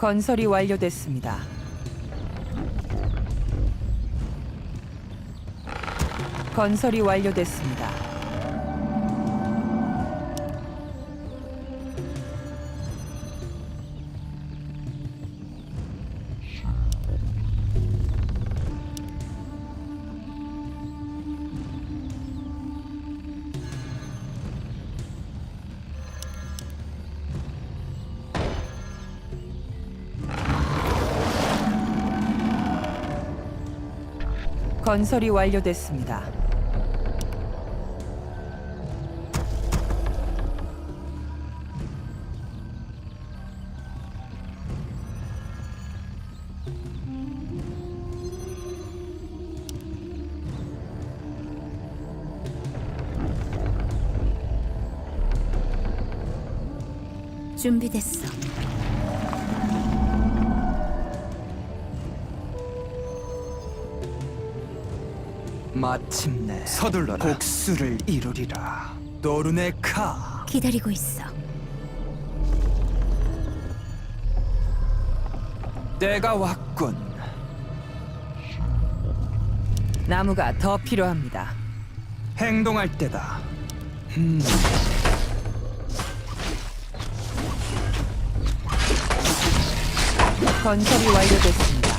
건설이 완료됐습니다. 건설이 완료됐습니다. 건설이 완료됐습니다. 준비됐어. 마침내 서둘러라. 복수를 이루리라. 노르네카. 기다리고 있어. 때가 왔군. 나무가 더 필요합니다. 행동할 때다. 건설이 완료됐습니다.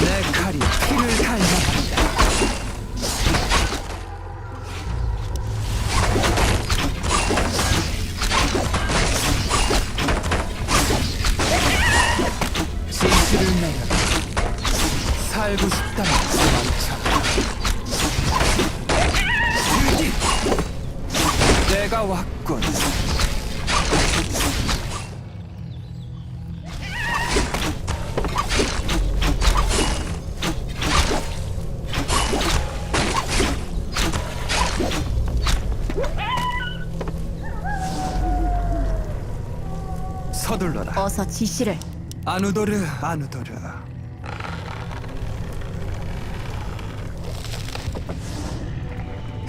내 칼이 피를 갈망 살고 도망쳐라 드디 때가 왔군. 서둘러라. 어서 지시를. 아누도르 아누도르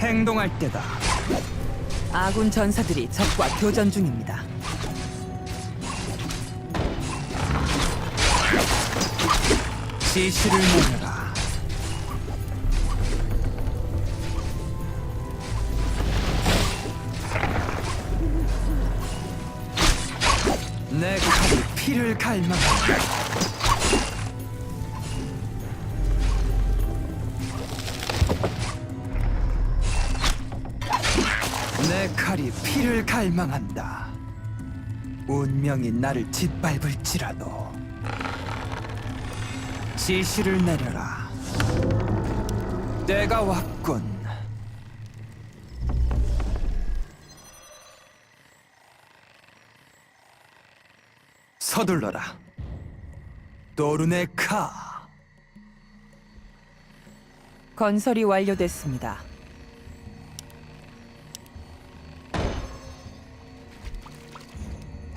행동할 때다. 아군 전사들이 적과 교전 중입니다. 지시를 내려라. 내 칼이 피를 갈망한다 피를 갈망한다 운명이 나를 짓밟을지라도 지시를 내려라. 때가 왔군. 서둘러라. 도르네카. 건설이 완료됐습니다.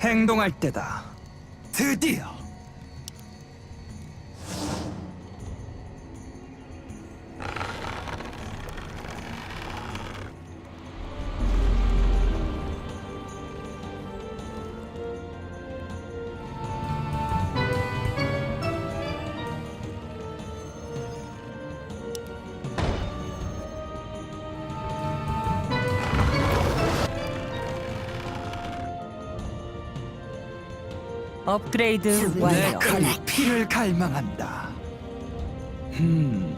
행동할 때다. 드디어. 업그레이드 내 완료. 칼이 피를 갈망한다. 음.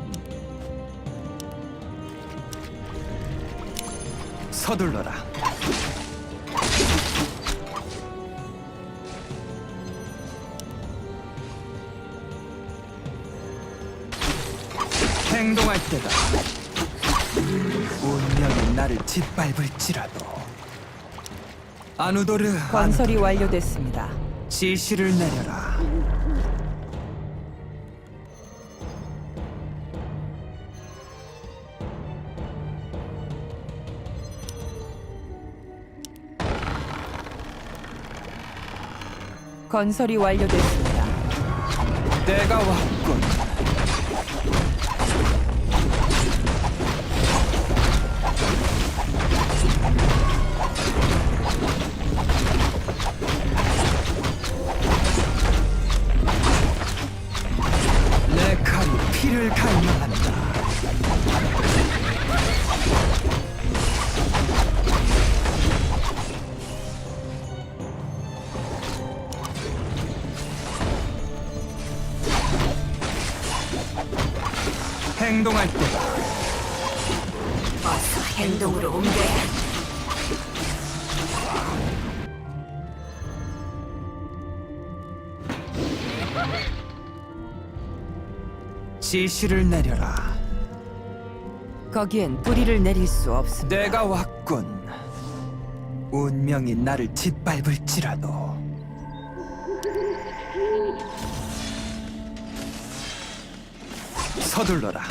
서둘러라. 행동할 때다. 운명이 나를 짓밟을지라도. 아누도르 건설이 완료됐습니다. 지시를 내려라. 건설이 완료됐습니다. 때가 왔군. 지시를 내려라. 거기엔 뿌리를 내릴 수 없습니다. 내가 왔군. 운명이 나를 짓밟을지라도. 서둘러라.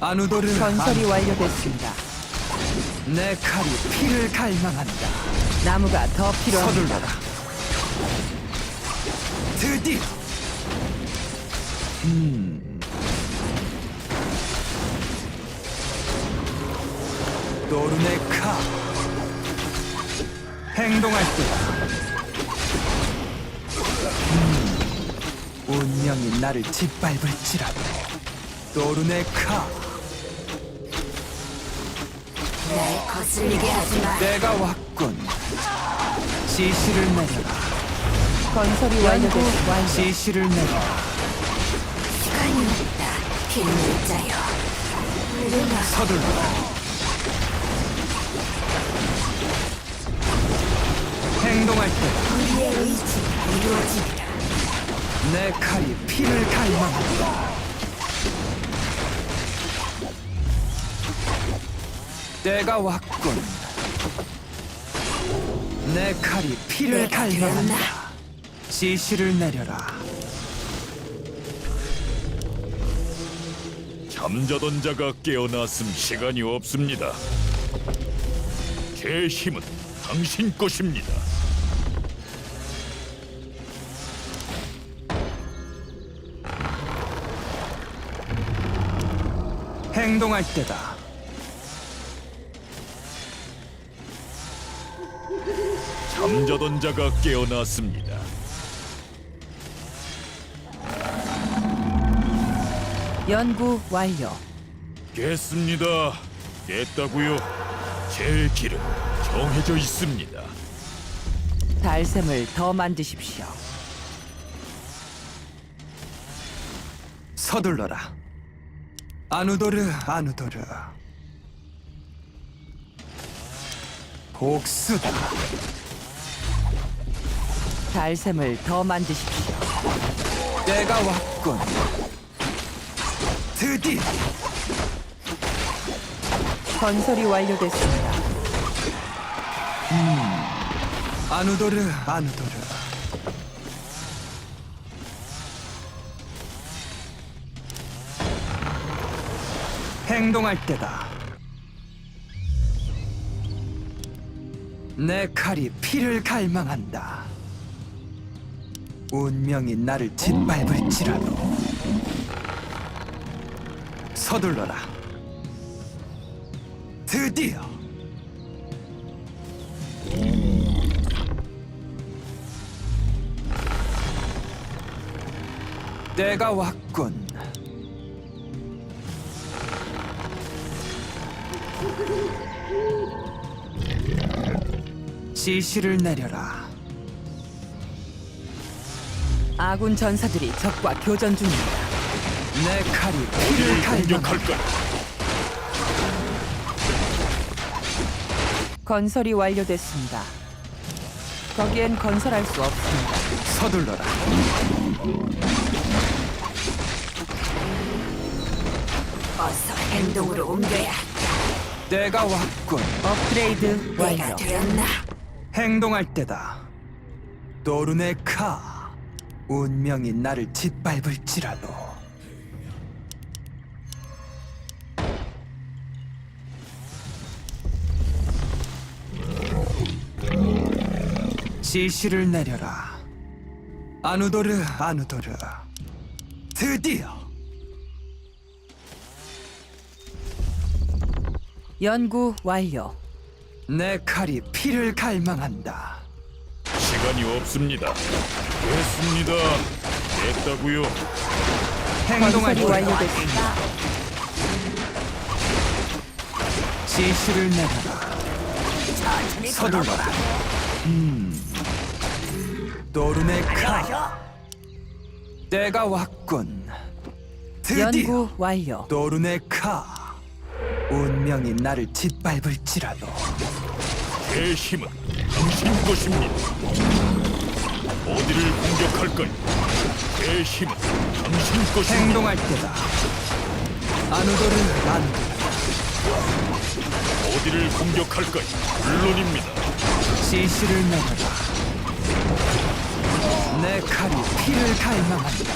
아누도르 건설이 안- 완료됐습니다. 내 칼이 피를 갈망한다. 나무가 더 필요합니다. 서둘러라. 드디어. 음. 노르네카. 행동할 때다. 음. 운명이 나를 짓밟을지라도. 노르네카. 날 거슬리게 하지 마. 내가 왔군. 지시를 내려라. 건설이 완료됐습니다. 지시를 내려라. 시간이 없다. 물러나. 서둘러 행동할 때 우리의 의지가 이루어지리라. 내 칼이 피를 갈망한다. 때가 왔군. 내 칼이 피를 내가 갈망한다. 들었나? 지시를 내려라. 잠자던 자가 깨어났음 시간이 없습니다. 제 힘은 당신 것입니다. 행동할 때다. 잠자던 자가 깨어났습니다. 연구 완료. 깼습니다. 깼다고요. 제 길은 정해져 있습니다. 달샘을 더 만드십시오. 서둘러라. 아누도르, 아누도르. 복수다. 달샘을 더 만드십시오. 때가 왔군. 드디어 건설이 완료됐습니다. 아누도르, 아누도르. 행동할 때다. 내 칼이 피를 갈망한다. 운명이 나를 짓밟을지라도 서둘러라. 드디어 때가 왔 지시를 내려라. 아군 전사들이 적과 교전 중입니다. 내 칼이 피를 갈망. 공격할까요? 건설이 완료됐습니다. 거기엔 건설할 수 없습니다. 서둘러라. 어서 행동으로 옮겨야. 때가 왔군. 업그레이드 내가 완료. 되었나? 행동할 때다. 도르네카. 운명이 나를 짓밟을지라도. 지시를 내려라. 아누도르, 아누도르. 드디어 연구 완료. 내 칼이 피를 갈망한다. 시간이 없습니다. 행동할 건설이 때다. 완료됐습니다. 지시를 내려라. 서둘러라. 음. 노르네카. 때가 왔군. 드디어 연구 완료. 노르네카. 운명이 나를 짓밟을지라도 제 힘은 당신 것입니다. 어디를 공격할까요? 제 힘은 당신 것입니다. 행동할 때다. 아누도르 아누도르 어디를 공격할까요? 물론입니다. 지시를 내려라. 내 칼이 피를 갈망한다.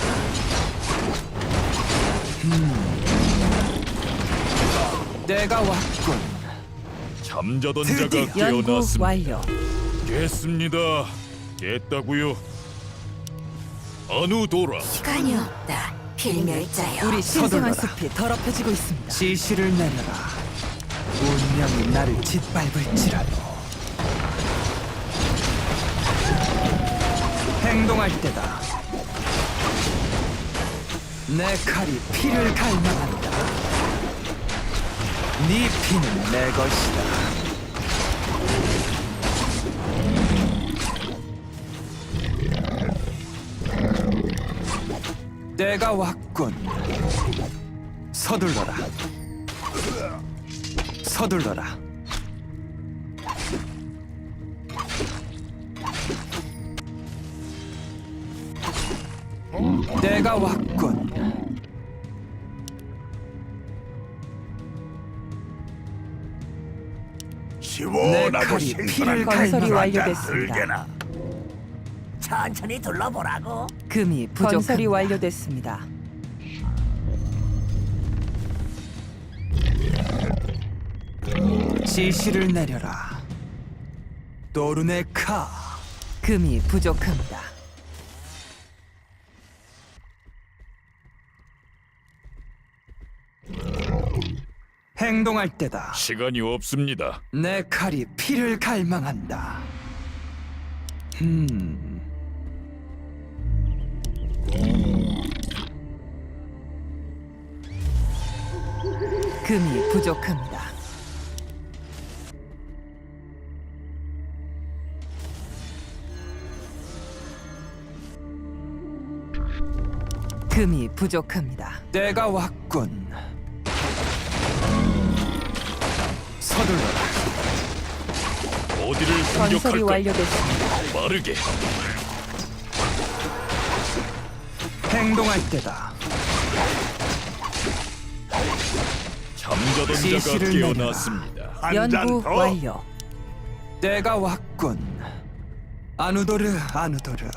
음. 때가 왔군. 잠자던 드디어. 자가 연구 깨어났습니다. 완료. 깼습니다. 깼다고요. 아누도라. 시간이 없다. 필멸자여. 우리 신성한 서둘러라. 숲이 더럽혀지고 있습니다. 지시를 내려라. 운명이 나를 짓밟을지라도. 행동할 때다. 내 칼이 피를 갈망한다. 네 피는 내 것이다. 때가 왔군. 서둘러라. 서둘러라. 때가 왔군. 시원하고 칼이 신선한 피를 건설이. 완료됐습니다. 천천히 둘러보라고. 금이 건설이 완료됐습니다. 지시를 내려라. 도르네 카. 금이 부족합니다. 행동할 때다. 시간이 없습니다. 내 칼이 피를 갈망한다. 음. 금이 부족합니다. 금이 부족합니다. 때가 왔군. 서둘러라. 어디를 건설이 공격할까요? 완료됐습니다. 빠르게. 행동할 때다. 잠자던 자가 지시를 깨어났습니다. 연구 더. 완료. 때가 왔군. 아누도르 아누도르.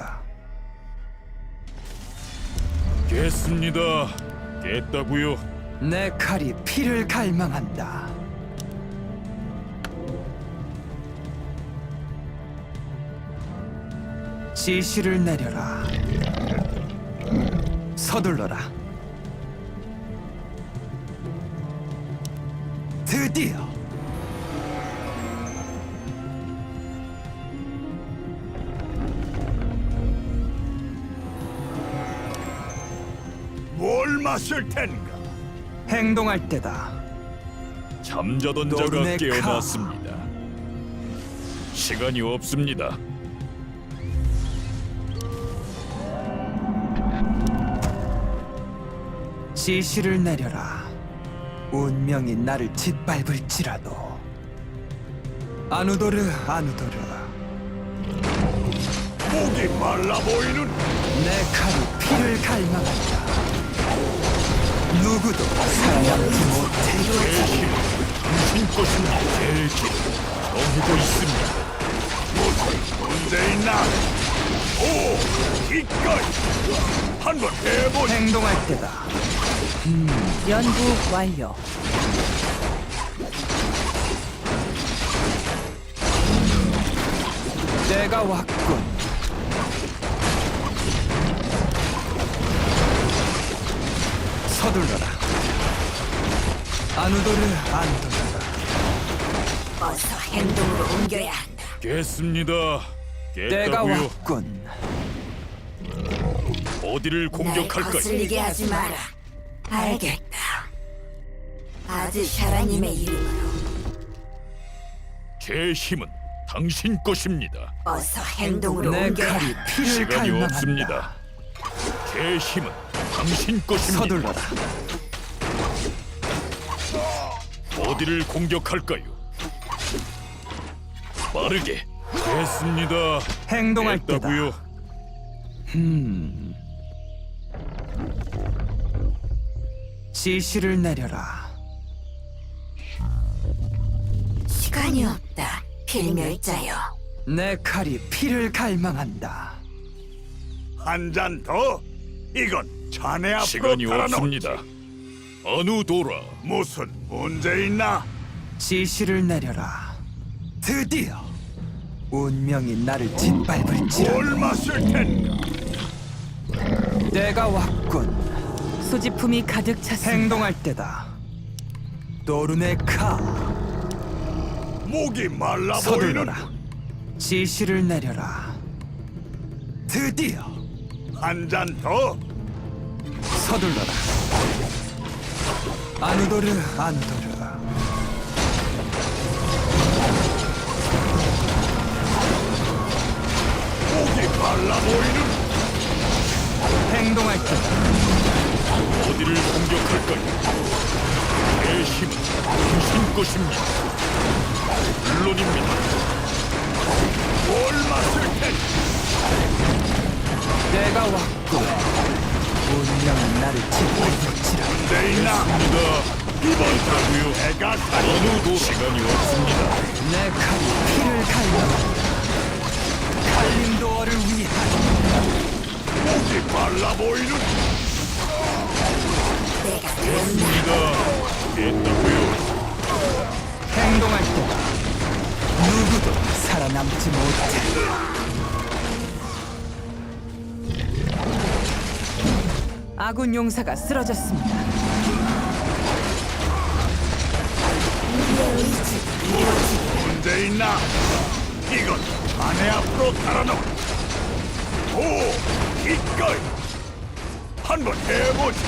깼습니다. 깼다고요. 내 칼이 피를 갈망한다. 지시를 내려라. 서둘러라. 드디어 뭘 마실 텐가? 행동할 때다. 잠자던 자가 노르네카. 깨어났습니다. 시간이 없습니다. 지시를 내려라. 운명이 나를 짓밟을지라도. 아누도르 아누도르. 목이 말라 보이는 내 칼이 피를 갈망한다. 누구도 살아남지 못해. 당신 것입니다. 제 길. 정해져 있습니다. 문제 있나? 오, 기꺼이 한번 해보자. 행동할 때다. 연구 완료. 때가 왔군. 서둘러라. 아누도르 아누도르. 어서 행동으로 옮겨야 한다. 깼습니다. 때가 깼다고요. 왔군. 어디를 날 공격할까요? 거슬리게 하지 마라. 알겠다. 아즈 샤라님의 이름으로 제 힘은 당신 것입니다. 어서 행동으로 피를 시간이 갈망한다. 없습니다. 제 힘은 당신 것입니다. 서둘러라. 어디를 공격할까요? 빠르게 됐습니다. 행동할 때다. 됐다고요. 지시를 내려라. 시간이 없다. 필멸자여. 내 칼이 피를 갈망한다. 한 잔 더? 이건 자네 앞으로 시간이 달아놓 없습니다. 아누도라 무슨 문제 있나? 지시를 내려라. 드디어 운명이 나를 짓밟을지라. 뭘 마실 텐가? 때가 왔군. 소지품이 가득 찼습니다. 행동할 때다. 도르네카 목이 말라 보이는 서둘러라. 지시를 내려라. 드디어 한 잔 더? 서둘러라. 아누도르 아누도르. 목이 말라 보이는 행동할 때다. 어디를 공격할까요? 제 힘은 당신 것입니다. 물론입니다. 뭘 마실 텐가? 때가 왔군. 운명이 나를 짓밟을지라. 문제 있나? 입니다. 이번 있다고요. 내가 아누도라 시간이 없습니다. 내 칼이 피를 갈망한다. 칼림도어를 위하여 목이 말라 보이는 입니다. 됐다고요. 행동할 때다. 누구도 살아남지 못해. 아군 용사가 쓰러졌습니다. 문제 있나? 이건 자네 앞으로 달아놓 오! 이거이! 한번 해보지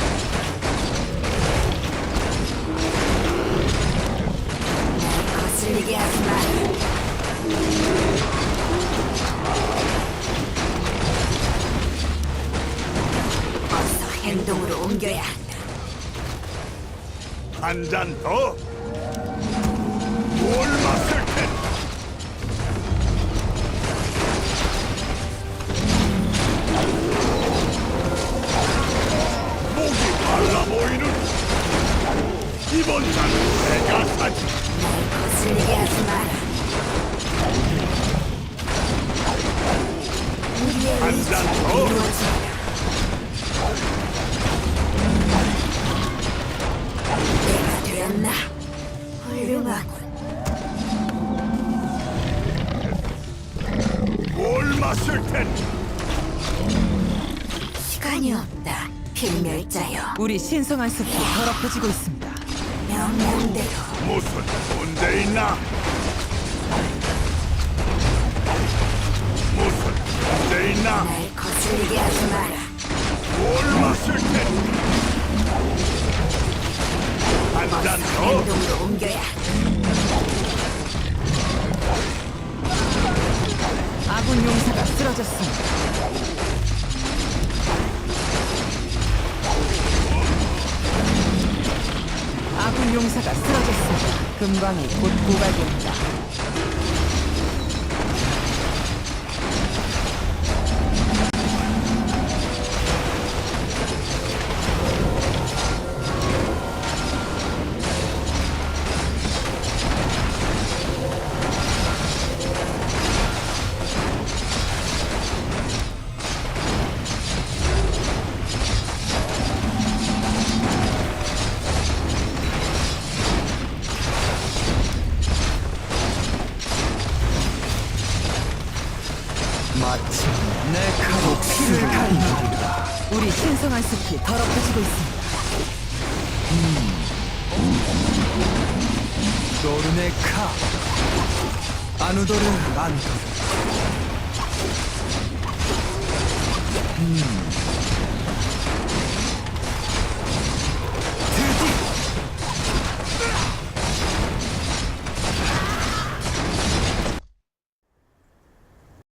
한 잔 더? 뭘 마실 텐? 목이 말라 보이는 이번 잔은 내가 사지 날 거슬리게 하지 마라. 우리의 한 의지 잔 더? 우리 신성한 숲이 더럽혀지고 있습니다. 명령대로 무슨 문제 있나? 무슨 문제 있나? 날 거슬리게 하지 마라. 뭘 마실 텐? 한잔 더? 행동으로 옮겨야 금광이 곧 고갈됩니다. 우리 신성한 숲이 더럽혀지고 있습니다. 도르네 카. 아누도르 아누도르 음